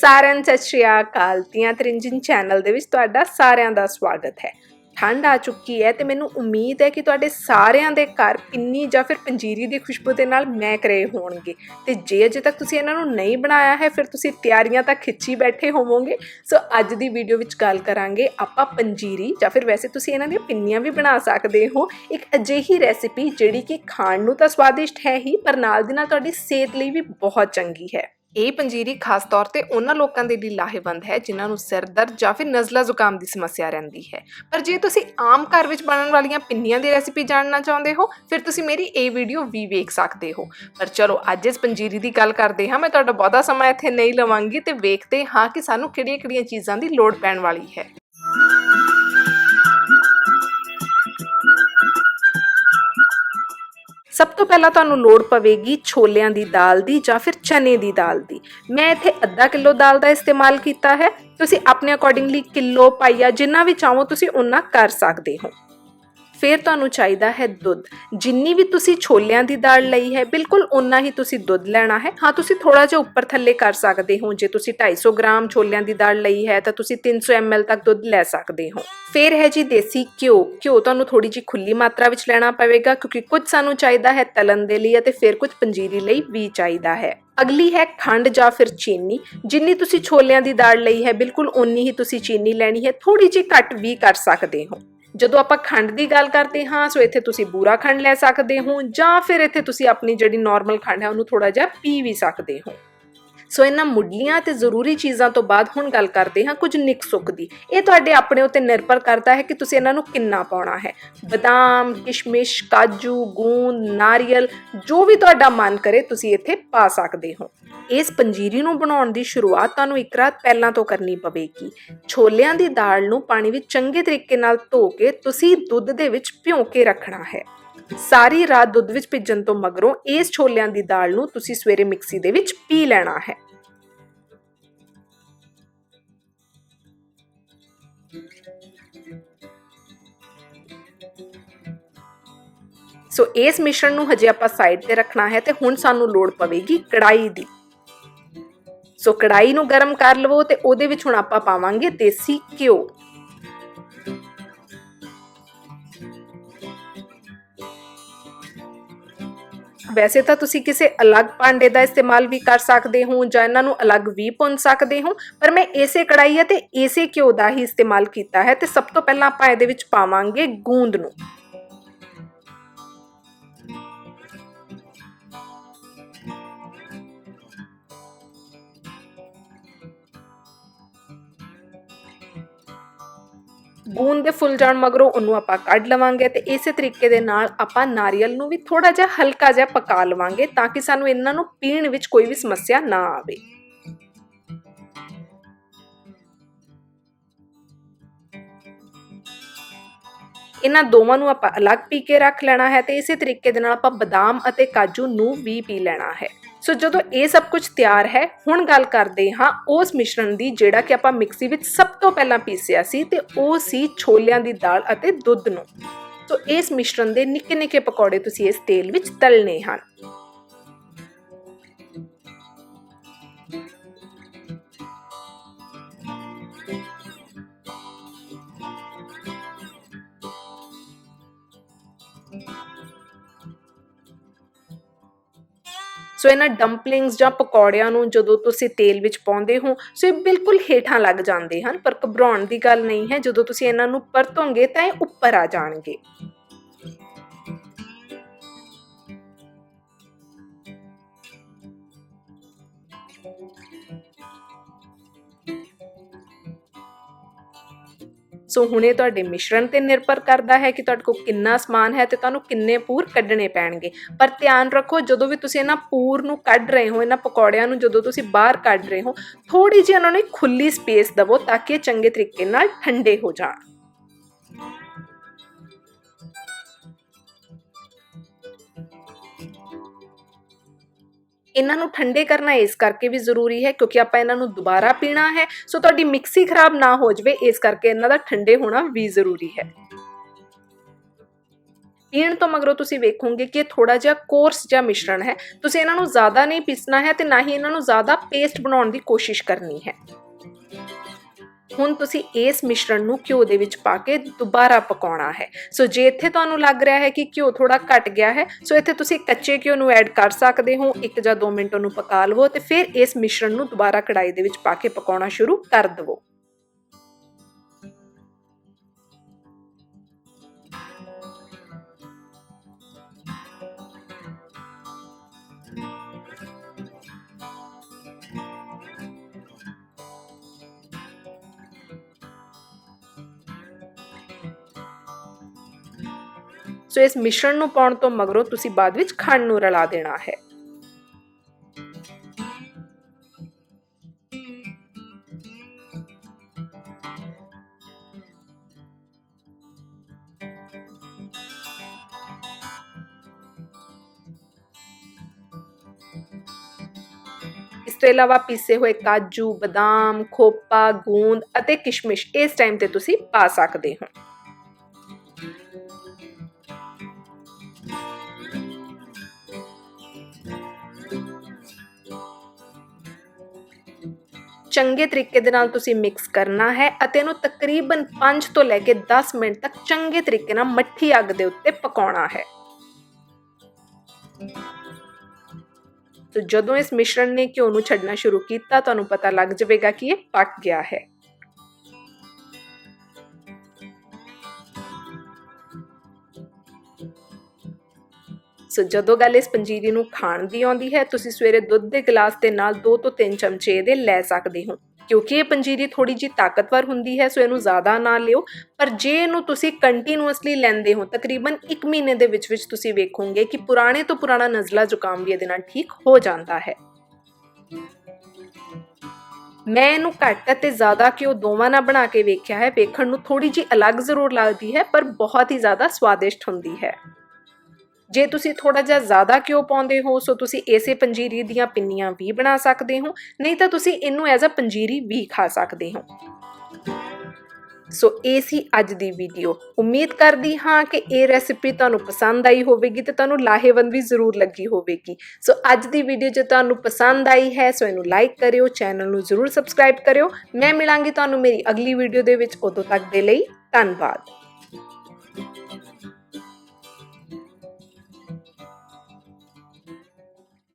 ਸਾਰਿਆਂ ਨੂੰ ਸਤਿ ਸ਼੍ਰੀ ਅਕਾਲ। ਤੀਆਂ ਤਰਿੰਜਨ ਚੈਨਲ ਦੇ ਵਿੱਚ ਤੁਹਾਡਾ ਸਾਰਿਆਂ ਦਾ ਸਵਾਗਤ ਹੈ। ਠੰਡ ਆ ਚੁੱਕੀ ਹੈ ਤੇ ਮੈਨੂੰ ਉਮੀਦ ਹੈ ਕਿ ਤੁਹਾਡੇ ਸਾਰਿਆਂ ਦੇ ਘਰ ਪਿੰਨੀ ਜਾਂ ਫਿਰ ਪੰਜੀਰੀ ਦੀ ਖੁਸ਼ਬੂ ਦੇ ਨਾਲ ਮਹਿਕ ਰਹੇ ਹੋਣਗੇ। ਤੇ ਜੇ ਅਜੇ ਤੱਕ ਤੁਸੀਂ ਇਹਨਾਂ ਨੂੰ ਨਹੀਂ ਬਣਾਇਆ ਹੈ, ਫਿਰ ਤੁਸੀਂ ਤਿਆਰੀਆਂ ਤਾਂ ਖਿੱਚੀ ਬੈਠੇ ਹੋਵੋਗੇ। ਸੋ ਅੱਜ ਦੀ ਵੀਡੀਓ ਵਿੱਚ ਗੱਲ ਕਰਾਂਗੇ ਆਪਾਂ ਪੰਜੀਰੀ ਜਾਂ ਫਿਰ ਵੈਸੇ ਤੁਸੀਂ ਇਹਨਾਂ ਦੀਆਂ ਪਿੰਨੀਆਂ ਵੀ ਬਣਾ ਸਕਦੇ ਹੋ। ਇੱਕ ਅਜਿਹੀ ਰੈਸਿਪੀ ਜਿਹੜੀ ਕਿ ਖਾਣ ਨੂੰ ਤਾਂ ਸਵਾਦਿਸ਼ਟ ਹੈ ਹੀ, ਪਰ ਨਾਲ ਦੀ ਨਾਲ ਤੁਹਾਡੀ ਸਿਹਤ ਲਈ ਵੀ ਬਹੁਤ ਚੰਗੀ ਹੈ। ਇਹ ਪੰਜੀਰੀ ਖਾਸ ਤੌਰ ਤੇ ਉਹਨਾਂ ਲੋਕਾਂ ਦੇ ਲਈ ਲਾਹੇਵੰਦ ਹੈ, ਜਿਨ੍ਹਾਂ ਨੂੰ ਸਿਰ ਦਰਦ ਜਾਂ ਫਿਰ ਨਜ਼ਲਾ ਜ਼ੁਕਾਮ ਦੀ ਸਮੱਸਿਆ ਰਹਿੰਦੀ ਹੈ। ਪਰ ਜੇ ਤੁਸੀਂ ਆਮ ਘਰ ਵਿੱਚ ਬਣਨ ਵਾਲੀਆਂ ਪਿੰਨੀਆਂ ਦੀ ਰੈਸਿਪੀ ਜਾਣਨਾ ਚਾਹੁੰਦੇ ਹੋ, ਫਿਰ ਤੁਸੀਂ ਮੇਰੀ ਇਹ ਵੀਡੀਓ ਵੀ ਵੇਖ ਸਕਦੇ ਹੋ। ਪਰ ਚਲੋ, ਅੱਜ ਇਸ ਪੰਜੀਰੀ ਦੀ ਗੱਲ ਕਰਦੇ ਹਾਂ, ਮੈਂ ਤੁਹਾਡਾ ਬਹੁਤਾ ਸਮਾਂ ਇੱਥੇ ਨਹੀਂ ਲਵਾਂਗੀ ਤੇ ਵੇਖਦੇ ਹਾਂ ਕਿ ਸਾਨੂੰ ਕਿਹੜੀਆਂ-ਕਿਹੜੀਆਂ ਚੀਜ਼ਾਂ ਦੀ ਲੋੜ ਪੈਣ ਵਾਲੀ ਹੈ। ਸਭ ਤੋਂ ਪਹਿਲਾਂ ਤੁਹਾਨੂੰ ਲੋੜ ਪਵੇਗੀ ਛੋਲਿਆਂ ਦੀ ਦਾਲ ਦੀ ਜਾਂ ਫਿਰ ਚਨੇ ਦੀ ਦਾਲ ਦੀ। ਮੈਂ ਇੱਥੇ ਅੱਧਾ ਕਿਲੋ ਦਾਲ ਦਾ ਇਸਤੇਮਾਲ ਕੀਤਾ ਹੈ। ਤੁਸੀਂ ਆਪਣੇ ਅਕੋਰਡਿੰਗਲੀ ਕਿਲੋ ਪਾਈਆ ਜਿੰਨਾ ਵੀ ਚਾਹੋ ਤੁਸੀਂ ਉਨਾ ਕਰ ਸਕਦੇ ਹੋ। ਫਿਰ ਤੁਹਾਨੂੰ ਚਾਹੀਦਾ ਹੈ ਦੁੱਧ। ਜਿੰਨੀ ਵੀ ਤੁਸੀਂ ਛੋਲਿਆਂ ਦੀ ਦਾਲ ਲਈ ਹੈ, ਬਿਲਕੁਲ ਉਨਾ ਹੀ ਤੁਸੀਂ ਦੁੱਧ ਲੈਣਾ ਹੈ। ਹਾਂ, ਤੁਸੀਂ ਥੋੜਾ ਜਿਹਾ ਉੱਪਰ ਥੱਲੇ ਕਰ ਸਕਦੇ ਹੋ। ਜੇ ਤੁਸੀਂ 250 ਗ੍ਰਾਮ ਛੋਲਿਆਂ ਦੀ ਦਾਲ ਲਈ ਹੈ, ਤਾਂ ਤੁਸੀਂ 300 ml ਤੱਕ ਦੁੱਧ ਲੈ ਸਕਦੇ ਹੋ। ਫਿਰ ਹੈ ਜੀ ਦੇਸੀ ਘਿਓ। ਘਿਓ ਤੁਹਾਨੂੰ ਥੋੜੀ ਜਿਹੀ ਖੁੱਲੀ ਮਾਤਰਾ ਵਿੱਚ ਲੈਣਾ ਪਵੇਗਾ, ਕਿਉਂਕਿ ਕੁਝ ਸਾਨੂੰ ਚਾਹੀਦਾ ਹੈ ਤਲਣ ਦੇ ਲਈ ਅਤੇ ਫਿਰ ਕੁਝ ਪੰਜੀਰੀ ਲਈ ਵੀ ਚਾਹੀਦਾ ਹੈ। ਅਗਲੀ ਹੈ ਖੰਡ ਜਾਂ ਫਿਰ ਚੀਨੀ। ਜਿੰਨੀ ਤੁਸੀਂ ਛੋਲਿਆਂ ਦੀ ਦਾਲ ਲਈ ਹੈ, ਬਿਲਕੁਲ ਓਨੀ ਹੀ ਤੁਸੀਂ ਚੀਨੀ ਲੈਣੀ ਹੈ। ਥੋੜੀ ਜਿਹੀ ਘੱਟ ਵੀ ਕਰ ਸਕਦੇ ਹੋ। ਜਦੋਂ ਆਪਾਂ ਖੰਡ ਦੀ ਗੱਲ ਕਰਦੇ ਹਾਂ, ਸੋ ਇੱਥੇ ਤੁਸੀਂ ਬੂਰਾ ਖੰਡ ਲੈ ਸਕਦੇ ਹੋ ਜਾਂ ਫਿਰ ਇੱਥੇ ਤੁਸੀਂ ਆਪਣੀ ਜਿਹੜੀ ਨਾਰਮਲ ਖੰਡ ਹੈ, ਉਹਨੂੰ ਥੋੜਾ ਜਿਹਾ ਪੀ ਵੀ ਸਕਦੇ ਹੋ। ਸੋ ਇਹਨਾਂ ਮੁੱਢਲੀਆਂ ਤੇ ਜ਼ਰੂਰੀ ਚੀਜ਼ਾਂ ਤੋਂ ਬਾਅਦ ਹੁਣ ਗੱਲ ਕਰਦੇ ਹਾਂ ਕੁਝ ਨਿਕ ਸੁੱਕ ਦੀ। ਇਹ ਤੁਹਾਡੇ ਆਪਣੇ ਉੱਤੇ ਨਿਰਭਰ ਕਰਦਾ ਹੈ ਕਿ ਤੁਸੀਂ ਇਹਨਾਂ ਨੂੰ ਕਿੰਨਾ ਪਾਉਣਾ ਹੈ। ਬਦਾਮ, ਕਿਸ਼ਮਿਸ਼, ਕਾਜੂ, ਗੂੰਦ, ਨਾਰੀਅਲ, ਜੋ ਵੀ ਤੁਹਾਡਾ ਮਨ ਕਰੇ, ਤੁਸੀਂ ਇੱਥੇ ਪਾ ਸਕਦੇ ਹੋ। ਇਸ ਪੰਜੀਰੀ ਨੂੰ ਬਣਾਉਣ ਦੀ ਸ਼ੁਰੂਆਤ ਤੁਹਾਨੂੰ ਇੱਕ ਰਾਤ ਪਹਿਲਾਂ ਤੋਂ ਕਰਨੀ ਪਵੇਗੀ। ਛੋਲਿਆਂ ਦੀ ਦਾਲ ਨੂੰ ਪਾਣੀ ਵਿੱਚ ਚੰਗੇ ਤਰੀਕੇ ਨਾਲ ਧੋ ਕੇ ਤੁਸੀਂ ਦੁੱਧ ਦੇ ਵਿੱਚ ਭਿਉਂ ਕੇ ਰੱਖਣਾ ਹੈ। ਸਾਰੀ ਰਾਤ ਦੁੱਧ ਵਿੱਚ ਭਿੱਜਣ ਤੋਂ ਮਗਰੋਂ ਇਸ ਛੋਲਿਆਂ ਦੀ ਦਾਲ ਨੂੰ ਤੁਸੀਂ ਸਵੇਰੇ ਮਿਕਸੀ ਦੇ ਵਿੱਚ ਪੀ ਲੈਣਾ ਹੈ। ਸੋ ਇਸ ਮਿਸ਼ਰਣ ਨੂੰ ਹਜੇ ਆਪਾਂ ਸਾਈਡ ਤੇ ਰੱਖਣਾ ਹੈ ਤੇ ਹੁਣ ਸਾਨੂੰ ਲੋੜ ਪਵੇਗੀ ਕੜਾਈ ਦੀ। ਸੋ ਕੜਾਈ ਨੂੰ ਗਰਮ ਕਰ ਲਵੋ ਤੇ ਉਹਦੇ ਵਿੱਚ ਹੁਣ ਆਪਾਂ ਪਾਵਾਂਗੇ ਦੇਸੀ ਘਿਓ। ਵੈਸੇ ਤਾਂ ਤੁਸੀਂ ਕਿਸੇ ਅਲੱਗ ਭਾਂਡੇ ਦਾ ਇਸਤੇਮਾਲ ਵੀ ਕਰ ਸਕਦੇ ਹੋ ਜਾਂ ਇਹਨਾਂ ਨੂੰ ਅਲੱਗ ਵੀ ਭੁੰਨ ਸਕਦੇ ਹੋ, ਪਰ ਮੈਂ ਇਸੇ ਕੜਾਈ ਅਤੇ ਇਸੇ ਘਿਓ ਦਾ ਹੀ ਇਸਤੇਮਾਲ ਕੀਤਾ ਹੈ ਤੇ ਸਭ ਤੋਂ ਪਹਿਲਾਂ ਆਪਾਂ ਇਹਦੇ ਵਿੱਚ ਪਾਵਾਂਗੇ ਗੂੰਦ ਨੂੰ। ਗੂੰਦ ਦੇ ਫੁੱਲ ਜਾਣ ਮਗਰੋਂ ਉਹਨੂੰ ਆਪਾਂ ਕੱਢ ਲਵਾਂਗੇ ਤੇ ਇਸੇ ਤਰੀਕੇ ਦੇ ਨਾਲ ਆਪਾਂ ਨਾਰੀਅਲ ਨੂੰ ਵੀ ਥੋੜਾ ਜਿਹਾ ਹਲਕਾ ਜਿਹਾ ਪਕਾ ਲਵਾਂਗੇ ਤਾਂ ਕਿ ਸਾਨੂੰ ਇਹਨਾਂ ਨੂੰ ਪੀਣ ਵਿੱਚ ਕੋਈ ਵੀ ਸਮੱਸਿਆ ਨਾ ਆਵੇ। ਇਹਨਾਂ ਦੋਵਾਂ ਨੂੰ ਆਪਾਂ ਅਲੱਗ ਪੀ ਕੇ ਰੱਖ ਲੈਣਾ ਹੈ ਤੇ ਇਸੇ ਤਰੀਕੇ ਦੇ ਨਾਲ ਆਪਾਂ ਬਦਾਮ ਅਤੇ ਕਾਜੂ ਨੂੰ ਵੀ ਪੀ ਲੈਣਾ ਹੈ। ਸੋ ਜਦੋਂ ਇਹ ਸਭ ਕੁਝ ਤਿਆਰ ਹੈ, ਹੁਣ ਗੱਲ ਕਰਦੇ ਹਾਂ ਉਸ ਮਿਸ਼ਰਣ ਦੀ ਜਿਹੜਾ ਕਿ ਆਪਾਂ ਮਿਕਸੀ ਵਿੱਚ ਸਭ ਤੋਂ ਪਹਿਲਾਂ ਪੀਸਿਆ ਸੀ ਤੇ ਉਹ ਸੀ ਛੋਲਿਆਂ ਦੀ ਦਾਲ ਅਤੇ ਦੁੱਧ ਨੂੰ। ਸੋ ਇਸ ਮਿਸ਼ਰਣ ਦੇ ਨਿੱਕੇ ਨਿੱਕੇ ਪਕੌੜੇ ਤੁਸੀਂ ਇਸ ਤੇਲ ਵਿੱਚ ਤਲਨੇ ਹਨ। ਸੋ ਇਹਨਾਂ ਡੰਪਲਿੰਗਸ ਜਾਂ ਪਕੌੜਿਆਂ ਨੂੰ ਜਦੋਂ ਤੁਸੀਂ ਤੇਲ ਵਿੱਚ ਪਾਉਂਦੇ ਹੋ, ਸੋ ਇਹ ਬਿਲਕੁਲ ਹੇਠਾਂ ਲੱਗ ਜਾਂਦੇ ਹਨ, ਪਰ ਘਬਰਾਉਣ ਦੀ ਗੱਲ ਨਹੀਂ ਹੈ, ਜਦੋਂ ਤੁਸੀਂ ਇਹਨਾਂ ਨੂੰ ਪਰਤੋਗੇ ਤਾਂ ਇਹ ਉੱਪਰ ਆ ਜਾਣਗੇ। ਸੋ ਹੁਣ ਇਹ ਤੁਹਾਡੇ ਮਿਸ਼ਰਣ ਤੇ ਨਿਰਭਰ ਕਰਦਾ ਹੈ ਕਿ ਤੁਹਾਡੇ ਕੋਲ ਕਿੰਨਾ ਸਮਾਨ ਹੈ ਤੇ ਤੁਹਾਨੂੰ ਕਿੰਨੇ ਪੂਰ ਕੱਢਣੇ ਪੈਣਗੇ। ਪਰ ਧਿਆਨ ਰੱਖੋ, ਜਦੋਂ ਵੀ ਤੁਸੀਂ ਇਹਨਾਂ ਪੂਰ ਨੂੰ ਕੱਢ ਰਹੇ ਹੋ, ਇਹਨਾਂ ਪਕੌੜਿਆਂ ਨੂੰ ਜਦੋਂ ਤੁਸੀਂ ਬਾਹਰ ਕੱਢ ਰਹੇ ਹੋ ਥੋੜੀ ਜਿਹੀ ਉਹਨਾਂ ਨੂੰ ਖੁੱਲੀ ਸਪੇਸ ਦਿਵੋ ਤਾਂ ਕਿ ਇਹ ਚੰਗੇ ਤਰੀਕੇ ਨਾਲ ਠੰਡੇ ਹੋ ਜਾਣ। ਇਹਨਾਂ ਨੂੰ ਠੰਡੇ ਕਰਨਾ ਇਸ ਕਰਕੇ ਵੀ ਜ਼ਰੂਰੀ ਹੈ ਕਿਉਂਕਿ ਆਪਾਂ ਇਹਨਾਂ ਨੂੰ ਦੁਬਾਰਾ ਪੀਣਾ ਹੈ, ਸੋ ਤੁਹਾਡੀ ਮਿਕਸੀ ਖਰਾਬ ਨਾ ਹੋ ਜਾਵੇ, ਇਸ ਕਰਕੇ ਇਹਨਾਂ ਦਾ ਠੰਡੇ ਹੋਣਾ ਵੀ ਜ਼ਰੂਰੀ ਹੈ। ਪੀਣ ਤੋਂ ਮਗਰੋਂ ਤੁਸੀਂ ਵੇਖੋਗੇ ਕਿ ਇਹ ਥੋੜਾ ਜਿਹਾ ਕੋਰਸ ਜਿਹਾ ਮਿਸ਼ਰਣ ਹੈ। ਤੁਸੀਂ ਇਹਨਾਂ ਨੂੰ ਜ਼ਿਆਦਾ ਨਹੀਂ ਪੀਸਣਾ ਹੈ ਤੇ ਨਾ ਹੀ ਇਹਨਾਂ ਨੂੰ ਜ਼ਿਆਦਾ ਪੇਸਟ ਬਣਾਉਣ ਦੀ ਕੋਸ਼ਿਸ਼ ਕਰਨੀ ਹੈ। ਹੁਣ ਤੁਸੀਂ ਇਸ ਮਿਸ਼ਰਣ ਨੂੰ ਘਿਓ ਦੇ ਵਿੱਚ ਪਾ ਕੇ ਦੁਬਾਰਾ ਪਕਾਉਣਾ ਹੈ। ਸੋ ਜੇ ਇੱਥੇ ਤੁਹਾਨੂੰ ਲੱਗ ਰਿਹਾ ਹੈ ਕਿ ਘਿਓ ਥੋੜਾ ਘਟ ਗਿਆ ਹੈ, ਸੋ ਇੱਥੇ ਤੁਸੀਂ ਕੱਚੇ ਘਿਓ ਨੂੰ ਐਡ ਕਰ ਸਕਦੇ ਹੋ 1 ਜਾਂ 2 ਮਿੰਟ ਉਹਨੂੰ ਪਕਾ ਲਵੋ ਤੇ ਫਿਰ ਇਸ ਮਿਸ਼ਰਣ ਨੂੰ ਦੁਬਾਰਾ ਕੜਾਈ ਦੇ ਵਿੱਚ ਪਾ ਕੇ ਪਕਾਉਣਾ ਸ਼ੁਰੂ ਕਰ ਦਿਵੋ। ਸੋ ਇਸ ਮਿਸ਼ਰਣ ਨੂੰ ਪਾਉਣ ਤੋਂ ਮਗਰੋਂ ਤੁਸੀਂ ਬਾਅਦ ਵਿੱਚ ਖੰਡ ਨੂੰ ਰਲਾ ਦੇਣਾ ਹੈ। ਇਸ ਤੋਂ ਇਲਾਵਾ ਪੀਸੇ ਹੋਏ ਕਾਜੂ, ਬਦਾਮ, ਖੋਪਾ, ਗੂੰਦ ਅਤੇ ਕਿਸ਼ਮਿਸ਼ ਇਸ ਟਾਈਮ ਤੇ ਤੁਸੀਂ ਪਾ ਸਕਦੇ ਹੋ। ਚੰਗੇ ਤਰੀਕੇ ਦੇ ਨਾਲ ਤੁਸੀਂ ਮਿਕਸ ਕਰਨਾ ਹੈ ਅਤੇ ਇਹਨੂੰ ਤਕਰੀਬਨ 5 ਤੋਂ ਲੈ ਕੇ 10 ਮਿੰਟ ਤੱਕ ਚੰਗੇ ਤਰੀਕੇ ਨਾਲ ਮੱਠੀ ਅੱਗ ਦੇ ਉੱਤੇ ਪਕਾਉਣਾ ਹੈ। ਤੋ ਜਦੋਂ ਇਸ ਮਿਸ਼ਰਣ ਨੇ ਘਿਓ ਨੂੰ ਛੱਡਣਾ ਸ਼ੁਰੂ ਕੀਤਾ, ਤੁਹਾਨੂੰ ਪਤਾ ਲੱਗ ਜਾਵੇਗਾ ਕਿ ਇਹ ਪੱਕ ਗਿਆ ਹੈ। ਸੋ ਜਦੋਂ ਗੱਲ ਇਸ ਪੰਜੀਰੀ ਨੂੰ ਖਾਣ ਦੀ ਆਉਂਦੀ ਹੈ, ਤੁਸੀਂ ਸਵੇਰੇ ਦੁੱਧ ਦੇ ਗਲਾਸ ਦੇ ਨਾਲ 2 ਤੋਂ 3 ਚਮਚੇ ਇਹਦੇ ਲੈ ਸਕਦੇ ਹੋ। ਕਿਉਂਕਿ ਇਹ ਪੰਜੀਰੀ ਥੋੜੀ ਜੀ ਤਾਕਤਵਰ ਹੁੰਦੀ ਹੈ, ਸੋ ਇਹਨੂੰ ਜ਼ਿਆਦਾ ਨਾ ਲਿਓ। ਪਰ ਜੇ ਇਹਨੂੰ ਤੁਸੀਂ ਕੰਟੀਨਿਊਸਲੀ ਲੈਂਦੇ ਹੋ, ਤਕਰੀਬਨ 1 ਮਹੀਨੇ ਦੇ ਵਿੱਚ ਵਿੱਚ ਤੁਸੀਂ ਵੇਖੋਗੇ ਕਿ ਪੁਰਾਣੇ ਤੋਂ ਪੁਰਾਣਾ ਨਜ਼ਲਾ ਜ਼ੁਕਾਮ ਵੀ ਇਹਦੇ ਨਾਲ ਠੀਕ ਹੋ ਜਾਂਦਾ ਹੈ। ਮੈਂ ਇਹਨੂੰ ਘੱਟ ਅਤੇ ਜ਼ਿਆਦਾ ਘਿਓ ਦੋਵਾਂ ਨਾਲ ਬਣਾ ਕੇ ਵੇਖਿਆ ਹੈ, ਵੇਖਣ ਨੂੰ ਥੋੜੀ ਜੀ ਅਲੱਗ ਜ਼ਰੂਰ ਲੱਗਦੀ ਹੈ, ਪਰ ਬਹੁਤ ਹੀ ਜ਼ਿਆਦਾ ਸਵਾਦਿਸ਼ਟ ਹੁੰਦੀ ਹੈ। ਜੇ ਤੁਸੀਂ ਥੋੜਾ ਜਿਹਾ ਜ਼ਿਆਦਾ ਘਿਓ ਪਾਉਂਦੇ ਹੋ, ਸੋ ਤੁਸੀਂ ਇਸੇ ਪੰਜੀਰੀ ਦੀਆਂ ਪਿੰਨੀਆਂ ਵੀ ਬਣਾ ਸਕਦੇ ਹੋ, ਨਹੀਂ ਤਾਂ ਤੁਸੀਂ ਇਹਨੂੰ ਐਜ਼ ਅ ਪੰਜੀਰੀ ਵੀ ਖਾ ਸਕਦੇ ਹੋ। ਸੋ ਇਹ ਸੀ ਅੱਜ ਦੀ ਵੀਡੀਓ ਉਮੀਦ ਕਰਦੀ ਹਾਂ ਕਿ ਇਹ ਰੈਸਿਪੀ ਤੁਹਾਨੂੰ ਪਸੰਦ ਆਈ ਹੋਵੇਗੀ ਤੇ ਤੁਹਾਨੂੰ ਲਾਹੇਵੰਦ ਵੀ ਜ਼ਰੂਰ ਲੱਗੀ ਹੋਵੇਗੀ। ਸੋ ਅੱਜ ਦੀ ਵੀਡੀਓ ਜੇ ਤੁਹਾਨੂੰ ਪਸੰਦ ਆਈ ਹੈ, ਸੋ ਇਹਨੂੰ ਲਾਈਕ ਕਰਿਓ ਚੈਨਲ ਨੂੰ ਜ਼ਰੂਰ ਸਬਸਕ੍ਰਾਈਬ ਕਰਿਓ। ਮੈਂ ਮਿਲਾਂਗੀ ਤੁਹਾਨੂੰ ਮੇਰੀ ਅਗਲੀ ਵੀਡੀਓ ਦੇ ਵਿੱਚ। ਉਦੋਂ ਤੱਕ ਦੇ ਲਈ ਧੰਨਵਾਦ।